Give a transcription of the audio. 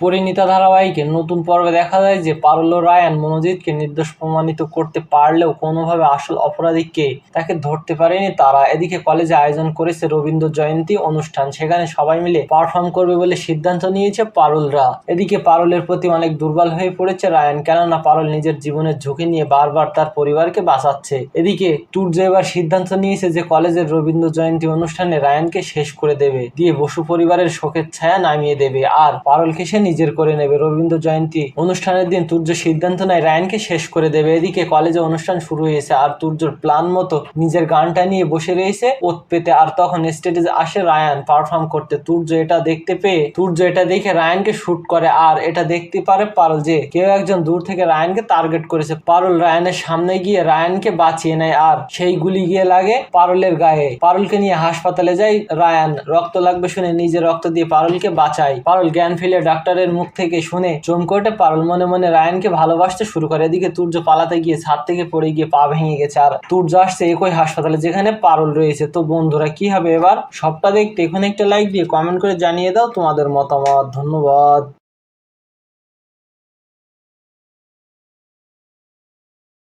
পরিণীতা ধারাবাহিকের নতুন পর্বে দেখা যায় যে পারুল রায়ান মনোজিৎকে নির্দোষ প্রমাণিত করতে পারলেও কোনোভাবে আসল অপরাধীকে তাকে ধরতে পারেনি তারা। এদিকে কলেজে আয়োজন করেছে রবীন্দ্র জয়ন্তী অনুষ্ঠান। সেখানে সবাই মিলে পারফর্ম করবে বলে সিদ্ধান্ত নিয়েছে পারুলরা। এদিকে পারুলের প্রতি অনেক দুর্বল হয়ে পড়েছে রায়ান, কেননা পারুল নিজের জীবনের ঝুঁকি নিয়ে বারবার তার পরিবারকে বাঁচাচ্ছে। এদিকে ট্যুরজো এবার সিদ্ধান্ত নিয়েছে যে কলেজের রবীন্দ্র জয়ন্তী অনুষ্ঠানে রায়ানকে শেষ করে দেবে, দিয়ে বসু পরিবারের শোকের ছায়া নামিয়ে দেবে। আর পারুলকে সে নিজের করে নেবে। রবীন্দ্র জয়ন্তী অনুষ্ঠানের দিন তুর্য সিদ্ধান্ত নেয়, রায়ানকে শেষ করে দেবে। এদিকে কলেজে অনুষ্ঠান শুরু হয়েছে আর তুর্যর প্ল্যান মতো নিজের গানটা নিয়ে বসে রয়েছে ওত পেতে। আর তখন স্টেজে আসে রায়ান পারফর্ম করতে। তুর্য এটা দেখতে পেয়ে, তুর্য এটা দেখে রায়ানকে শুট করে। আর এটা দেখতে পারে পারুল যে কেউ একজন দূর থেকে রায়ানকে টার্গেট করেছে। পারুল রায়ানের সামনে গিয়ে রায়ানকে বাঁচিয়ে নেয় আর সেই গুলি গিয়ে লাগে পারুলের গায়ে। পারুলকে নিয়ে হাসপাতালে যায় রায়ান রক্ত লাগবে শুনে নিজে রক্ত দিয়ে পারুলকে বাঁচায়। পারুল জ্ঞান ফিরে ডাক্তারের মুখ থেকে শুনে চমকে ওঠে পারুল। মনে মনে রায়ানকে ভালোবাসতে শুরু করে। এদিকে তুর্য পালাতে গিয়ে ছাদ থেকে পড়ে গিয়ে পা ভেঙে গেছে। আর তুর্য আসছে একই হাসপাতালে যেখানে পারুল রয়েছে। তো বন্ধুরা, কি হবে এবার? সবটা দেখতে এখন একটা লাইক দিয়ে কমেন্ট করে জানিয়ে দাও তোমাদের মতামত। ধন্যবাদ।